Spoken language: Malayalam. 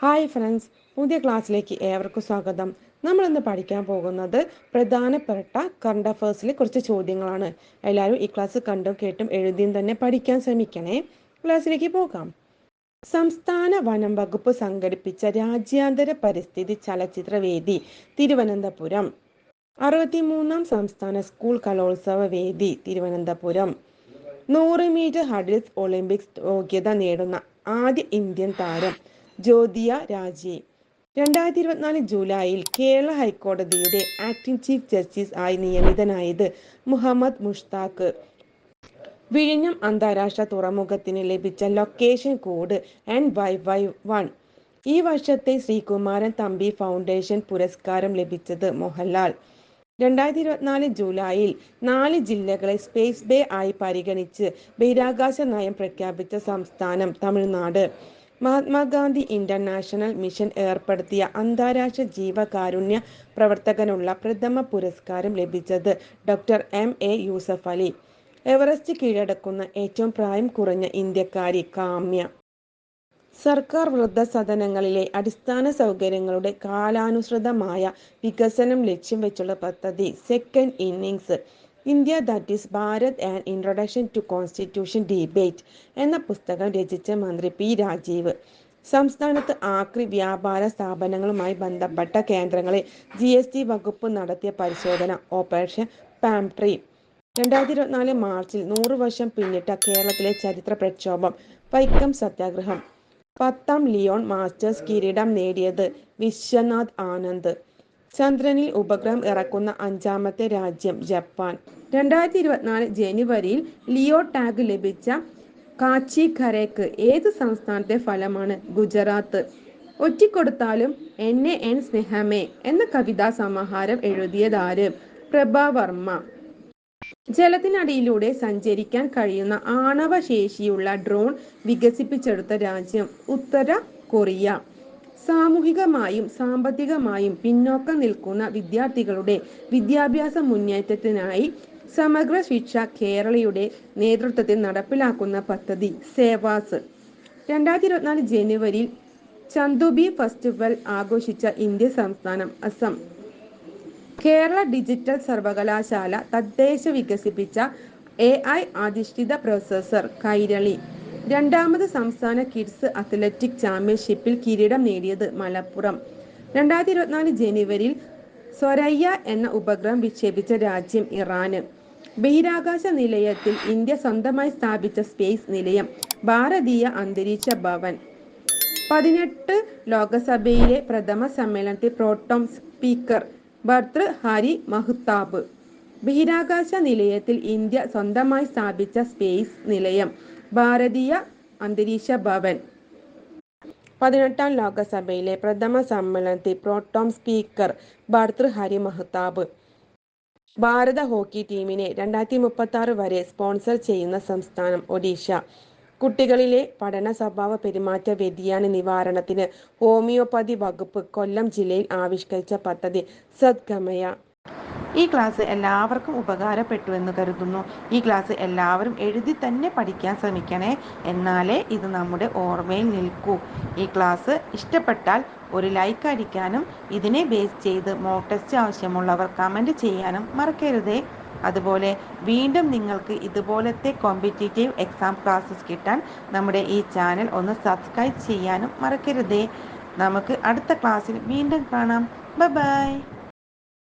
ഹായ് ഫ്രണ്ട്സ് പുതിയ ക്ലാസ്സിലേക്ക് ഏവർക്കും സ്വാഗതം. നമ്മൾ ഇന്ന് പഠിക്കാൻ പോകുന്നത് പ്രധാനപ്പെട്ട കറണ്ട് അഫേഴ്സിലെ കുറച്ച് ചോദ്യങ്ങളാണ്. എല്ലാവരും ഈ ക്ലാസ് കണ്ടും കേട്ടും എഴുതിയും തന്നെ പഠിക്കാൻ ശ്രമിക്കണേ. ക്ലാസ്സിലേക്ക് പോകാം. സംസ്ഥാന വനം വകുപ്പ് സംഘടിപ്പിച്ച രാജ്യാന്തര പരിസ്ഥിതി ചലച്ചിത്ര വേദി തിരുവനന്തപുരം. അറുപത്തിമൂന്നാം സംസ്ഥാന സ്കൂൾ കലോത്സവ വേദി തിരുവനന്തപുരം. നൂറ് മീറ്റർ ഹഡിൽസ് ഒളിമ്പിക്സ് യോഗ്യത നേടുന്ന ആദ്യ ഇന്ത്യൻ താരം ജ്യോതിയ രാജി. രണ്ടായിരത്തി ഇരുപത്തിനാല് ജൂലൈയിൽ കേരള ഹൈക്കോടതിയുടെ ആക്ടിംഗ് ചീഫ് ജസ്റ്റിസ് ആയി നിയമിതനായത് മുഹമ്മദ് മുഷ്താഖ് വിഴിഞ്ഞം അന്താരാഷ്ട്ര തുറമുഖത്തിന് ലഭിച്ച location code N Y Y one. ഈ വർഷത്തെ ശ്രീകുമാരൻ തമ്പി ഫൗണ്ടേഷൻ പുരസ്കാരം ലഭിച്ചത് മോഹൻലാൽ. രണ്ടായിരത്തി ഇരുപത്തിനാല് ജൂലൈയിൽ നാല് ജില്ലകളെ സ്പേസ് ബേ ആയി പരിഗണിച്ച് ബഹിരാകാശ നയം പ്രഖ്യാപിച്ച സംസ്ഥാനം തമിഴ്നാട്. മഹാത്മാഗാന്ധി ഇന്റർനാഷണൽ മിഷൻ ഏർപ്പെടുത്തിയ അന്താരാഷ്ട്ര ജീവകാരുണ്യ പ്രവർത്തകനുള്ള പ്രഥമ പുരസ്കാരം ലഭിച്ചത് doctor M A Yusuff Ali. Everest കീഴടക്കുന്ന ഏറ്റവും പ്രായം കുറഞ്ഞ ഇന്ത്യക്കാരി കാമ്യ. സർക്കാർ വൃദ്ധസദനങ്ങളിലെ അടിസ്ഥാന സൗകര്യങ്ങളുടെ കാലാനുസൃതമായ വികസനം ലക്ഷ്യം വെച്ചുള്ള പദ്ധതി second innings. India that is Bharat and introduction to constitution debate എന്ന പുസ്തകം രചിച്ച മന്ത്രി പി രാജീവ്. സംസ്ഥാനത്ത് ആക്രി വ്യാപാര സ്ഥാപനങ്ങളുമായി ബന്ധപ്പെട്ട കേന്ദ്രങ്ങളിൽ ജി എസ് ടി വകുപ്പ് നടത്തിയ പരിശോധന ഓപ്പറേഷൻ പാംട്രി രണ്ടായിരത്തി ഇരുപത്തിനാല് മാർച്ചിൽ നൂറ് വർഷം പിന്നിട്ട കേരളത്തിലെ ചരിത്ര പ്രക്ഷോഭം വൈക്കം സത്യാഗ്രഹം. പത്താം ലിയോൺ മാസ്റ്റേഴ്സ് കിരീടം നേടിയത് വിശ്വനാഥ് ആനന്ദ്. ചന്ദ്രനിൽ ഉപഗ്രഹം ഇറക്കുന്ന അഞ്ചാമത്തെ രാജ്യം ജപ്പാൻ. രണ്ടായിരത്തി ഇരുപത്തിനാല് ജനുവരിയിൽ ലിയോ ടാഗ് ലഭിച്ച കാച്ചി ഖരേക്ക് ഏത് സംസ്ഥാനത്തെ ഫലമാണ് ഗുജറാത്ത്? ഒറ്റിക്കൊടുത്താലും എന്നെ എൻ സ്നേഹമേ എന്ന കവിതാ സമാഹാരം എഴുതിയതാര്? പ്രഭാവർമ്മ ജലത്തിനടിയിലൂടെ സഞ്ചരിക്കാൻ കഴിയുന്ന ആണവ ശേഷിയുള്ള ഡ്രോൺ വികസിപ്പിച്ചെടുത്ത രാജ്യം ഉത്തര കൊറിയ. സാമൂഹികമായും സാമ്പത്തികമായും പിന്നോക്കം നിൽക്കുന്ന വിദ്യാർത്ഥികളുടെ വിദ്യാഭ്യാസ മുന്നേറ്റത്തിനായി സമഗ്ര ശിക്ഷ കേരളയുടെ നേതൃത്വത്തിൽ നടപ്പിലാക്കുന്ന പദ്ധതി സേവാസ്. രണ്ടായിരത്തി ഇരുപത്തിനാല് ജനുവരിയിൽ ചന്തുബി ഫെസ്റ്റിവൽ ആഘോഷിച്ച ഇന്ത്യ സംസ്ഥാനം അസം. കേരള ഡിജിറ്റൽ സർവകലാശാല തദ്ദേശ വികസിപ്പിച്ച എ ഐ അധിഷ്ഠിത പ്രൊസസർ കൈരളി. രണ്ടാമത് സംസ്ഥാന കിഡ്സ് അത്ലറ്റിക് ചാമ്പ്യൻഷിപ്പിൽ കിരീടം നേടിയത് മലപ്പുറം. രണ്ടായിരത്തി ഇരുപത്തിനാല് ജനുവരിയിൽ സ്വരയ്യ എന്ന ഉപഗ്രഹം വിക്ഷേപിച്ച രാജ്യം ഇറാന്. ബഹിരാകാശ നിലയത്തിൽ ഇന്ത്യ സ്വന്തമായി സ്ഥാപിച്ച സ്പേസ് നിലയം ഭാരതീയ അന്തരീക്ഷ ഭവൻ. പതിനെട്ട് ലോകസഭയിലെ പ്രഥമ സമ്മേളനത്തിൽ പ്രോട്ടോം സ്പീക്കർ ഭർത്തൃ ഹരി മഹ്താബ്. ബഹിരാകാശ നിലയത്തിൽ ഇന്ത്യ സ്വന്തമായി സ്ഥാപിച്ച സ്പേസ് നിലയം ഭാരതീയ അന്തരീക്ഷ ഭവൻ. പതിനെട്ടാം ലോകസഭയിലെ പ്രഥമ സമ്മേളനത്തിൽ പ്രോട്ടോം സ്പീക്കർ ഭർത്തൃ ഹരി മഹ്താബ്. ഭാരത ഹോക്കി ടീമിനെ രണ്ടായിരത്തി മുപ്പത്തി ആറ് വരെ സ്പോൺസർ ചെയ്യുന്ന സംസ്ഥാനം ഒഡീഷ. കുട്ടികളിലെ പഠന സ്വഭാവ പെരുമാറ്റ വ്യതിയാന നിവാരണത്തിന് ഹോമിയോപ്പതി വകുപ്പ് കൊല്ലം ജില്ലയിൽ ആവിഷ്കരിച്ച പദ്ധതി സദ്ഗമയ ഈ ക്ലാസ് എല്ലാവർക്കും ഉപകാരപ്പെട്ടു എന്ന് കരുതുന്നു. ഈ ക്ലാസ് എല്ലാവരും എഴുതി തന്നെ പഠിക്കാൻ ശ്രമിക്കണേ. എന്നാലേ ഇത് നമ്മുടെ ഓർമ്മയിൽ നിൽക്കൂ. ഈ ക്ലാസ് ഇഷ്ടപ്പെട്ടാൽ ഒരു ലൈക്ക് അടിക്കാനും ഇതിനെ ബേസ് ചെയ്ത് മോക്ക് ടെസ്റ്റ് ആവശ്യമുള്ളവർ കമന്റ് ചെയ്യാനും മറക്കരുതേ. അതുപോലെ വീണ്ടും നിങ്ങൾക്ക് ഇതുപോലത്തെ കോമ്പറ്റേറ്റീവ് എക്സാം ക്ലാസ്സസ് കിട്ടാൻ നമ്മുടെ ഈ ചാനൽ ഒന്ന് സബ്സ്ക്രൈബ് ചെയ്യാനും മറക്കരുതേ. നമുക്ക് അടുത്ത ക്ലാസ്സിൽ വീണ്ടും കാണാം. ബൈ.